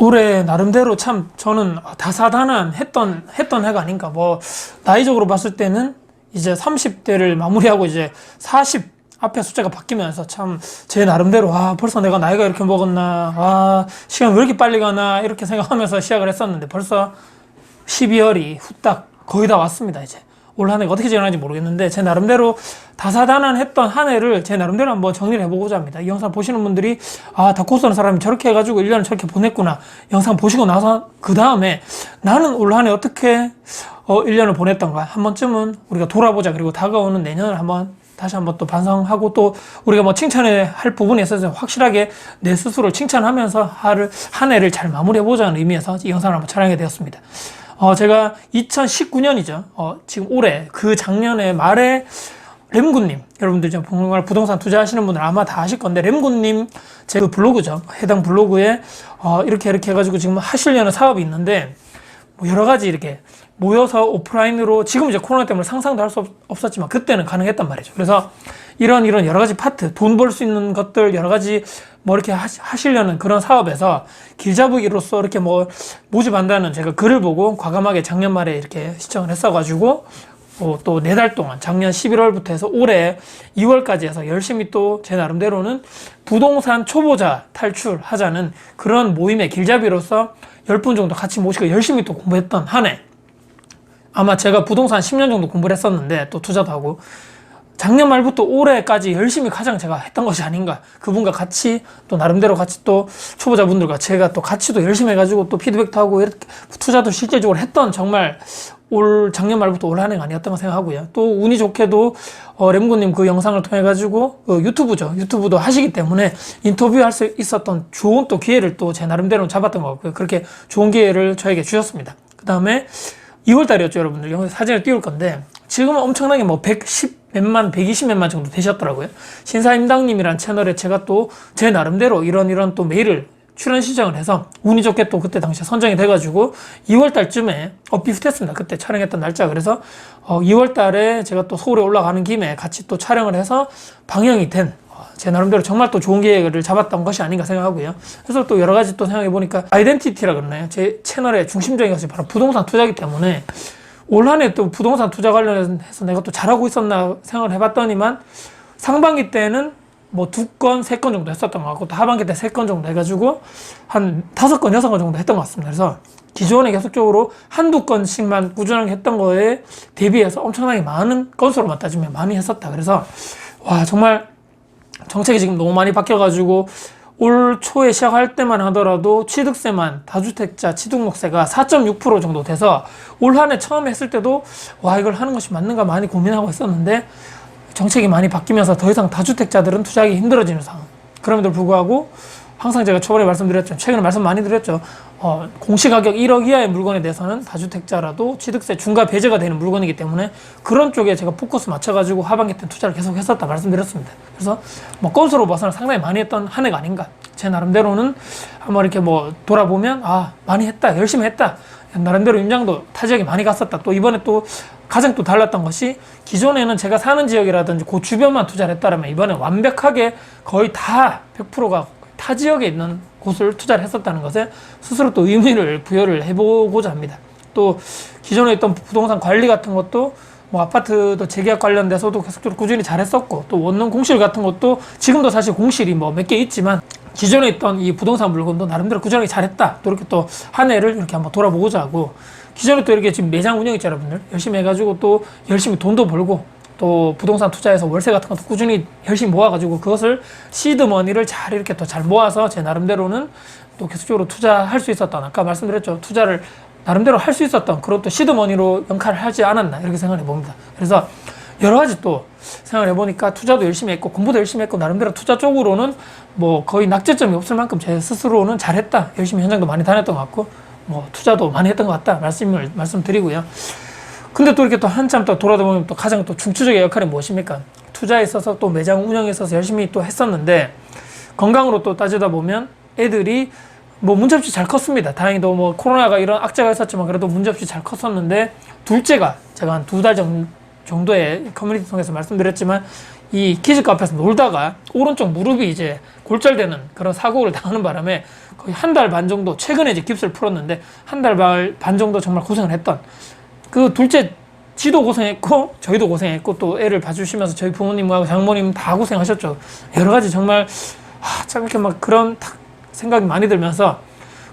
올해 나름대로 참 저는 다사다난 했던 했던 해가 아닌가. 뭐 나이적으로 봤을 때는 이제 30대를 마무리하고 이제 40 앞에 숫자가 바뀌면서 참 제 나름대로 아 벌써 내가 나이가 이렇게 먹었나 아 시간 왜 이렇게 빨리 가나 이렇게 생각하면서 시작을 했었는데 벌써 12월이 후딱 거의 다 왔습니다 이제 올 한 해가 어떻게 지나는지 모르겠는데 제 나름대로 다사다난했던 한 해를 제 나름대로 한번 정리를 해보고자 합니다. 이 영상 보시는 분들이 아 다코 쏘는 사람이 저렇게 해가지고 1년을 저렇게 보냈구나 영상 보시고 나서 그 다음에 나는 올 한 해 어떻게 어 1년을 보냈던가 한 번쯤은 우리가 돌아보자 그리고 다가오는 내년을 한번 다시 한번 또 반성하고 또 우리가 뭐 칭찬을 할 부분에 있어서 확실하게 내 스스로를 칭찬하면서 하를 한 해를 잘 마무리해보자는 의미에서 이 영상을 한번 촬영하게 되었습니다. 어, 제가 2019년이죠. 어, 지금 올해 그 작년에 말에 램군님 여러분들 지금 정말 부동산 투자하시는 분들 아마 다 아실 건데 램군님 제 그 블로그죠. 해당 블로그에 어, 이렇게 이렇게 해가지고 지금 하시려는 사업이 있는데 뭐 여러 가지 이렇게 모여서 오프라인으로 지금 이제 코로나 때문에 상상도 할 수 없었지만 그때는 가능했단 말이죠. 그래서 이런 이런 여러 가지 파트, 돈 벌 수 있는 것들 여러 가지 뭐 이렇게 하시, 하시려는 그런 사업에서 길잡이로서 이렇게 뭐 모집한다는 제가 글을 보고 과감하게 작년 말에 이렇게 시청을 했어가지고 어, 또 네 달 동안 작년 11월부터 해서 올해 2월까지 해서 열심히 또 제 나름대로는 부동산 초보자 탈출하자는 그런 모임의 길잡이로서 10분 정도 같이 모시고 열심히 또 공부했던 한 해. 아마 제가 부동산 10년 정도 공부를 했었는데 또 투자도 하고 작년 말부터 올해까지 열심히 가장 제가 했던 것이 아닌가. 그분과 같이 또 나름대로 같이 또 초보자분들과 제가 또 같이 또 열심히 해가지고 또 피드백도 하고 이렇게 투자도 실제적으로 했던 정말 올 작년 말부터 올 한 해가 아니었던 거 생각하고요. 또 운이 좋게도 어, 램구님 그 영상을 통해 가지고 그 유튜브죠. 유튜브도 하시기 때문에 인터뷰할 수 있었던 좋은 또 기회를 또 제 나름대로 잡았던 것 같고요. 그렇게 좋은 기회를 저에게 주셨습니다. 그 다음에 2월 달이었죠, 여러분들. 여기 사진을 띄울 건데 지금은 엄청나게 뭐 110 몇만, 120 몇만 정도 되셨더라고요. 신사임당님이란 채널에 제가 또 제 나름대로 이런 이런 또 메일을 출연 신청을 해서 운이 좋게 또 그때 당시에 선정이 돼가지고 2월 달쯤에 어 비슷했습니다. 그때 촬영했던 날짜 그래서 어 2월 달에 제가 또 서울에 올라가는 김에 같이 또 촬영을 해서 방영이 된 어, 제 나름대로 정말 또 좋은 계획을 잡았던 것이 아닌가 생각하고요. 그래서 또 여러 가지 또 생각해 보니까 아이덴티티라 그러나요? 제 채널의 중심적인 것이 바로 부동산 투자이기 때문에 올 한해 또 부동산 투자 관련해서 내가 또 잘하고 있었나 생각을 해봤더니만 상반기 때는 뭐 두 건, 세 건 정도 했었던 것 같고 또 하반기 때 세 건 정도 해가지고 한 다섯 건, 여섯 건 정도 했던 것 같습니다. 그래서 기존에 계속적으로 한두 건씩만 꾸준하게 했던 거에 대비해서 엄청나게 많은 건수로만 따지면 많이 했었다. 그래서 와 정말 정책이 지금 너무 많이 바뀌어가지고 올 초에 시작할 때만 하더라도 취득세만 다주택자 취득록세가 4.6% 정도 돼서 올 한 해 처음 했을 때도 와 이걸 하는 것이 맞는가 많이 고민하고 있었는데 정책이 많이 바뀌면서 더 이상 다주택자들은 투자하기 힘들어지는 상황. 그럼에도 불구하고 항상 제가 초반에 말씀드렸죠. 최근에 말씀 많이 드렸죠. 어, 공시가격 1억 이하의 물건에 대해서는 다주택자라도 취득세 중과 배제가 되는 물건이기 때문에 그런 쪽에 제가 포커스 맞춰가지고 하반기 때 투자를 계속 했었다 말씀드렸습니다. 그래서 뭐 건수로 봐서는 상당히 많이 했던 한 해가 아닌가. 제 나름대로는 한번 이렇게 뭐 돌아보면 아 많이 했다 열심히 했다 나름대로 임장도 타 지역에 많이 갔었다 또 이번에 또 가장 또 달랐던 것이 기존에는 제가 사는 지역이라든지 그 주변만 투자를 했다면 이번에 완벽하게 거의 다 100%가 타 지역에 있는 곳을 투자를 했었다는 것에 스스로 또 의미를 부여를 해보고자 합니다. 또 기존에 있던 부동산 관리 같은 것도 뭐 아파트도 재계약 관련돼서도 계속적으로 꾸준히 잘했었고 또 원룸 공실 같은 것도 지금도 사실 공실이 뭐 몇 개 있지만 기존에 있던 이 부동산 물건도 나름대로 꾸준하게 잘했다. 또 이렇게 또 한 해를 이렇게 한번 돌아보고자 하고 기존에 또 이렇게 지금 매장 운영 있죠, 여러분들. 열심히 해가지고 또 열심히 돈도 벌고 또 부동산 투자해서 월세 같은 것도 꾸준히 열심히 모아가지고 그것을 시드머니를 잘 이렇게 또 잘 모아서 제 나름대로는 또 계속적으로 투자할 수 있었던 아까 말씀드렸죠. 투자를 나름대로 할 수 있었던 그런 또 시드머니로 역할을 하지 않았나 이렇게 생각해 봅니다. 그래서 여러 가지 또 생각을 해보니까 투자도 열심히 했고 공부도 열심히 했고 나름대로 투자 쪽으로는 뭐 거의 낙제점이 없을 만큼 제 스스로는 잘했다 열심히 현장도 많이 다녔던 것 같고 뭐 투자도 많이 했던 것 같다 말씀을 말씀드리고요. 근데 또 이렇게 또 한참 또 돌아다 보면 또 가장 또 중추적인 역할이 무엇입니까? 투자에 있어서 또 매장 운영에 있어서 열심히 또 했었는데 건강으로 또 따지다 보면 애들이 뭐 문제없이 잘 컸습니다. 다행히도 뭐 코로나가 이런 악재가 있었지만 그래도 문제없이 잘 컸었는데 둘째가 제가 한 두 달 정도의 커뮤니티 통해서 말씀드렸지만 이 키즈 카페에서 놀다가 오른쪽 무릎이 이제 골절되는 그런 사고를 당하는 바람에 거의 한 달 반 정도 최근에 이제 깁스를 풀었는데 한 달 반 정도 정말 고생을 했던 그 둘째 지도 고생했고 저희도 고생했고 또 애를 봐주시면서 저희 부모님하고 장모님 다 고생하셨죠. 여러 가지 정말 아, 참 이렇게 막 그런 탁 생각이 많이 들면서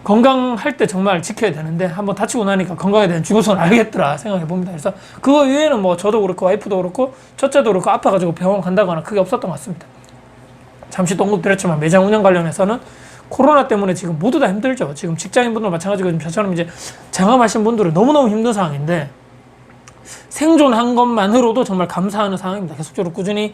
건강할 때 정말 지켜야 되는데 한번 다치고 나니까 건강에 대한 중요성을 알겠더라 생각해 봅니다. 그래서 그거 외에는 뭐 저도 그렇고 와이프도 그렇고 첫째도 그렇고 아파가지고 병원 간다거나 크게 없었던 것 같습니다. 잠시 또 언급드렸지만 매장 운영 관련해서는 코로나 때문에 지금 모두 다 힘들죠. 지금 직장인분들 마찬가지고 지금 저처럼 이제 장암하신 분들은 너무너무 힘든 상황인데 생존한 것만으로도 정말 감사하는 상황입니다. 계속적으로 꾸준히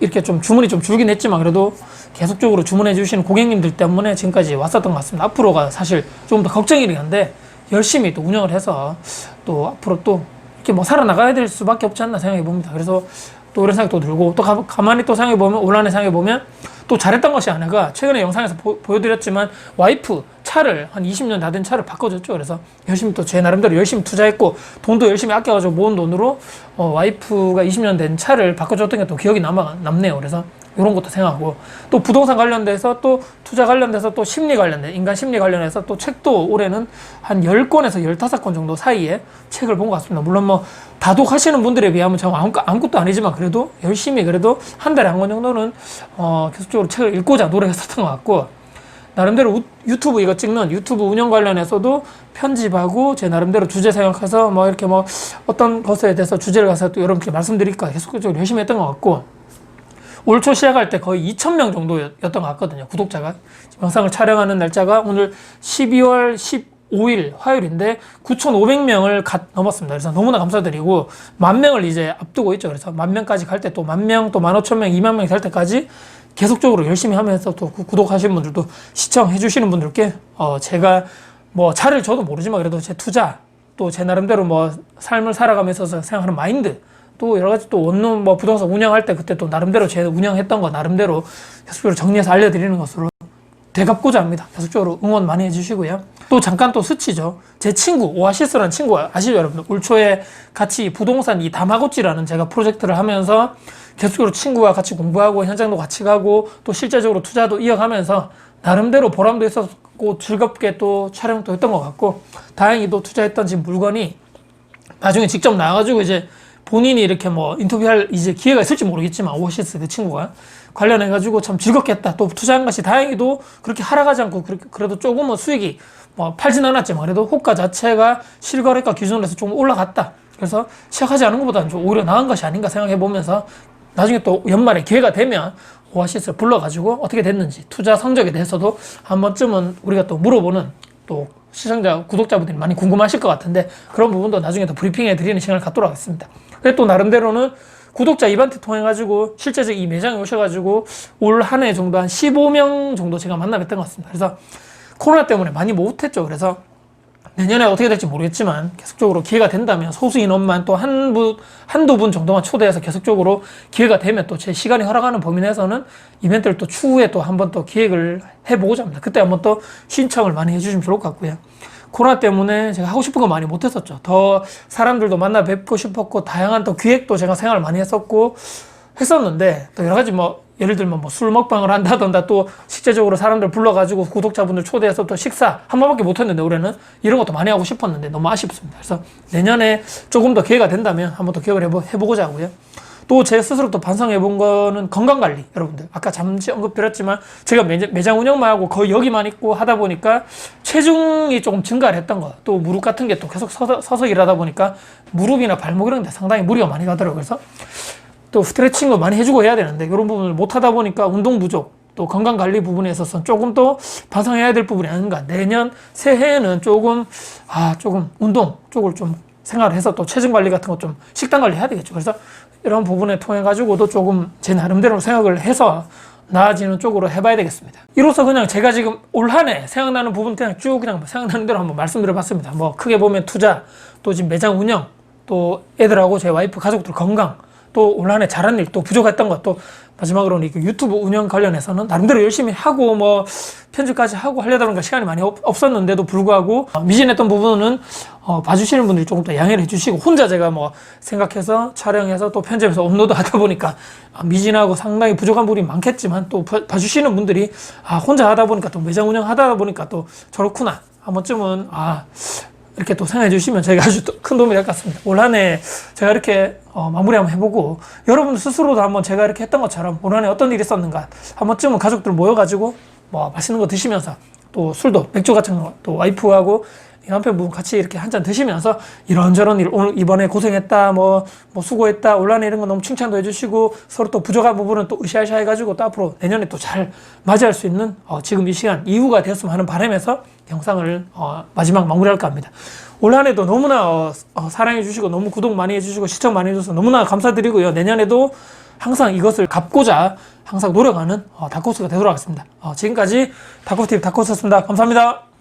이렇게 좀 주문이 좀 줄긴 했지만 그래도 계속적으로 주문해 주시는 고객님들 때문에 지금까지 왔었던 것 같습니다. 앞으로가 사실 조금 더 걱정이긴 한데 열심히 또 운영을 해서 또 앞으로 또 이렇게 뭐 살아나가야 될 수밖에 없지 않나 생각해 봅니다. 그래서 또 이런 생각도 들고 또 가, 가만히 또 생각해 보면 온라인에 생각해 보면 또 잘했던 것이 하나가 최근에 영상에서 보, 보여드렸지만 와이프 차를 한 20년 다 된 차를 바꿔줬죠. 그래서 열심히 또 제 나름대로 열심히 투자했고 돈도 열심히 아껴가지고 모은 돈으로 어, 와이프가 20년 된 차를 바꿔줬던 게 또 기억이 남아 남네요. 그래서 이런 것도 생각하고 또 부동산 관련돼서 또 투자 관련돼서 또 심리 관련돼 인간 심리 관련해서 또 책도 올해는 한 10권에서 15권 정도 사이에 책을 본 것 같습니다. 물론 뭐 다독하시는 분들에 비하면 저 아무, 아무것도 아니지만 그래도 열심히 그래도 한 달에 한 권 정도는 어, 계속적으로 책을 읽고자 노력했었던 것 같고 나름대로 우- 유튜브 이거 찍는 유튜브 운영 관련해서도 편집하고 제 나름대로 주제 생각해서 뭐 이렇게 뭐 어떤 것에 대해서 주제를 가서 또 여러분께 말씀드릴까 계속적으로 열심히 했던 것 같고 올 초 시작할 때 거의 2,000명 정도였던 것 같거든요. 구독자가. 영상을 촬영하는 날짜가 오늘 12월 15일 화요일인데 9,500명을 갓 넘었습니다. 그래서 너무나 감사드리고 만 명을 이제 앞두고 있죠. 그래서 만 명까지 갈 때 또 만 명, 또 15,000명, 2만 명이 될 때까지 계속적으로 열심히 하면서 또 구- 구독하시는 분들도 시청해 주시는 분들께 어 제가 뭐 잘을 저도 모르지만 그래도 제 투자 또 제 나름대로 뭐 삶을 살아가면서 생각하는 마인드 또 여러 가지 또 원룸 뭐 부동산 운영할 때 그때 또 나름대로 제 운영했던 거 나름대로 계속적으로 정리해서 알려드리는 것으로 되갚고자 합니다. 계속적으로 응원 많이 해주시고요. 또 잠깐 또 스치죠. 제 친구 오아시스라는 친구 아시죠 여러분들? 올 초에 같이 부동산 이 다마고찌라는 제가 프로젝트를 하면서 계속적으로 친구와 같이 공부하고 현장도 같이 가고 또 실제적으로 투자도 이어가면서 나름대로 보람도 있었고 즐겁게 또 촬영도 했던 것 같고 다행히 또 투자했던 지금 물건이 나중에 직접 나와가지고 이제 본인이 이렇게 뭐 인터뷰할 이제 기회가 있을지 모르겠지만 오아시스 그 친구가 관련해가지고 참 즐겁겠다. 또 투자한 것이 다행히도 그렇게 하락하지 않고 그래도 조금은 수익이 뭐 팔진 않았지만 그래도 호가 자체가 실거래가 기준으로 해서 좀 올라갔다. 그래서 시작하지 않은 것보다는 좀 오히려 나은 것이 아닌가 생각해 보면서 나중에 또 연말에 기회가 되면 오아시스를 불러가지고 어떻게 됐는지 투자 성적에 대해서도 한 번쯤은 우리가 또 물어보는 또 시청자 구독자분들이 많이 궁금하실 것 같은데 그런 부분도 나중에 더 브리핑해 드리는 시간을 갖도록 하겠습니다. 그리고 또 나름대로는 구독자 이벤트 통해 가지고 실제적 이 매장에 오셔 가지고 올 한 해 정도 한 15명 정도 제가 만나 뵀던 것 같습니다. 그래서 코로나 때문에 많이 못 했죠. 그래서 내년에 어떻게 될지 모르겠지만 계속적으로 기회가 된다면 소수 인원만 또한 분, 한두 분 정도만 초대해서 계속적으로 기회가 되면 또 제 시간이 허락하는 범위 내에서는 이벤트를 또 추후에 또 한번 또 기획을 해보고자 합니다. 그때 한번 또 신청을 많이 해주시면 좋을 것 같고요. 코로나 때문에 제가 하고 싶은 거 많이 못했었죠. 더 사람들도 만나 뵙고 싶었고, 다양한 또 기획도 제가 생각을 많이 했었고, 했었는데, 또 여러 가지 뭐, 예를 들면 뭐 술 먹방을 한다던가 또 실제적으로 사람들 불러가지고 구독자분들 초대해서 또 식사 한 번밖에 못했는데 올해는 이런 것도 많이 하고 싶었는데 너무 아쉽습니다. 그래서 내년에 조금 더 기회가 된다면 한번 더 기억을 해보, 해보고자 하고요. 또 제 스스로 또 반성해 본 거는 건강 관리 여러분들 아까 잠시 언급드렸지만 제가 매장, 매장 운영만 하고 거의 여기만 있고 하다 보니까 체중이 조금 증가를 했던 거 또 무릎 같은 게 또 계속 서서, 서서 일하다 보니까 무릎이나 발목 이런 데 상당히 무리가 많이 가더라고요 그래서 또 스트레칭도 많이 해주고 해야 되는데 이런 부분을 못 하다 보니까 운동 부족 또 건강 관리 부분에 있어서는 조금 더 반성해야 될 부분이 아닌가 내년 새해에는 조금 아 조금 운동 쪽을 좀 생각을 해서 또 체중 관리 같은 거좀 식단 관리 해야 되겠죠 그래서 이런 부분에 통해 가지고도 조금 제 나름대로 생각을 해서 나아지는 쪽으로 해봐야 되겠습니다. 이로써 그냥 제가 지금 올 한 해 생각나는 부분 그냥 쭉 그냥 생각나는 대로 한번 말씀드려봤습니다. 뭐 크게 보면 투자, 또 지금 매장 운영, 또 애들하고 제 와이프 가족들 건강, 또 올 한해 잘한 일 또 부족했던 것도 마지막으로는 이 유튜브 운영 관련해서는 나름대로 열심히 하고 뭐 편집까지 하고 하려다 보니까 시간이 많이 없, 없었는데도 불구하고 어, 미진했던 부분은 어, 봐주시는 분들이 조금 더 양해를 해주시고 혼자 제가 뭐 생각해서 촬영해서 또 편집해서 업로드 하다 보니까 아, 미진하고 상당히 부족한 부분이 많겠지만 또 봐- 봐주시는 분들이 아 혼자 하다 보니까 또 매장 운영하다 보니까 또 저렇구나 한 번쯤은 아 이렇게 또 생각해 주시면 저희가 아주 또큰 도움이 될 것 같습니다. 올 한 해 제가 이렇게 어, 마무리 한번 해보고 여러분 스스로도 한번 제가 이렇게 했던 것처럼 올 한해 어떤 일이 있었는가 한 번쯤은 가족들 모여가지고 뭐 맛있는 거 드시면서 또 술도 맥주 같은 거 또 와이프하고 이 남편분 같이 이렇게 한 잔 드시면서 이런저런 일 오늘 이번에 고생했다 뭐, 뭐 수고했다 올한해 이런 거 너무 칭찬도 해주시고 서로 또 부족한 부분은 또 으쌰으쌰 해가지고 또 앞으로 내년에 또 잘 맞이할 수 있는 어, 지금 이 시간 이후가 되었으면 하는 바람에서 영상을 어, 마지막 마무리할까 합니다. 올 한 해도 너무나 어, 어, 사랑해 주시고 너무 구독 많이 해주시고 시청 많이 해주셔서 너무나 감사드리고요. 내년에도 항상 이것을 갚고자 항상 노력하는 어, 다코스가 되도록 하겠습니다. 어, 지금까지 다코TV 다코스였습니다. 감사합니다.